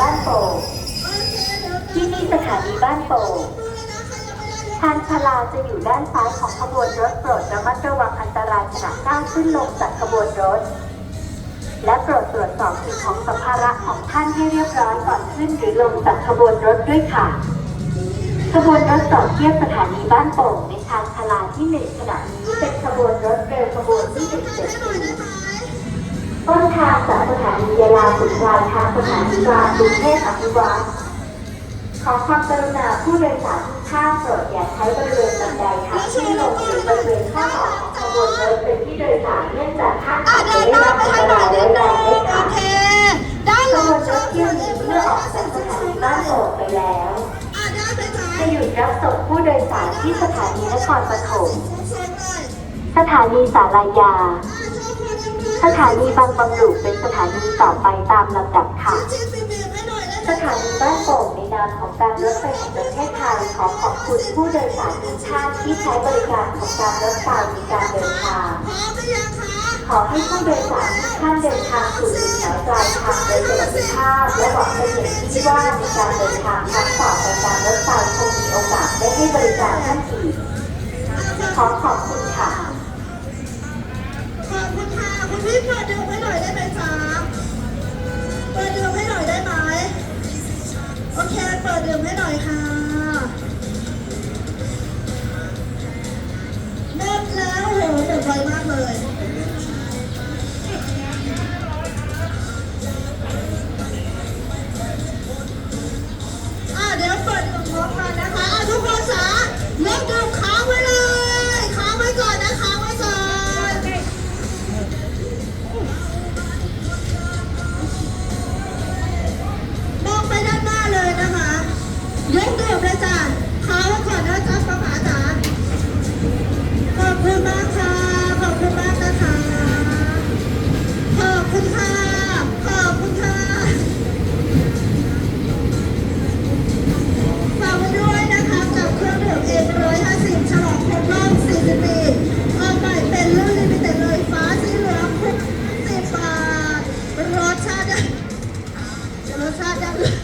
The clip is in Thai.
บ้านโป่งที่นี่สถานีบ้านโป่งทางชลาจะอยู่ด้านซ้ายของขบวนรถโปรดระมัดระวังอันตรายขณะก้าวขึ้นลงจากขบวนรถ และโปรดตรวจสอบสิ่งของสัมภาระของท่านให้เรียบร้อยก่อนขึ้นหรือลงจากขบวนรถด้วยค่ะ ขบวนรถต่อเทียบสถานีบ้านโป่งในทางชลาที่หนึ่งขณะนี้เป็นขบวนรถเร็วขบวน นียาลาสุดปลายทางสถานีกลางกรุงเทพอภิวัตรขอความกรุณาผู้โดยสารทุกท่านโปรดอย่าใช้บริเวณบันไดทางขึ้นลงหรือบริเวณข้างออกของขบวนรถเป็นที่โดยสารเนื่องจากท่านอาจจะได้รับอันตรายร้ายแรงได้ค่ะเคได้ขเลบวนรถเที่ยวนี้เมื่อออกจากสถานีบ้านโป่งไปแล้วจะหยุดรับส่งผู้โดยสารที่สถานีนครปฐมสถานีสารยา สถานีบางบำรุเป็นสถานีต่อไปตามลำดับค่ะ สถานีบ้านโป่งในนามของการรถไฟแห่งประเทศไทยขอขอบคุณผู้โดยสารทุกท่านที่ใช้บริการของการรถไฟในการเดินทาง ขอให้ผู้โดยสารทุกท่านเดินทางสู่จุดหมายปลายทางโดยสวัสดิภาพ และหวังเป็นอย่างยิ่ว่าในการเดินทางครั้งต่อไปการรถไฟคงมีโอกาสได้ให้บริการท่านอีก サージャン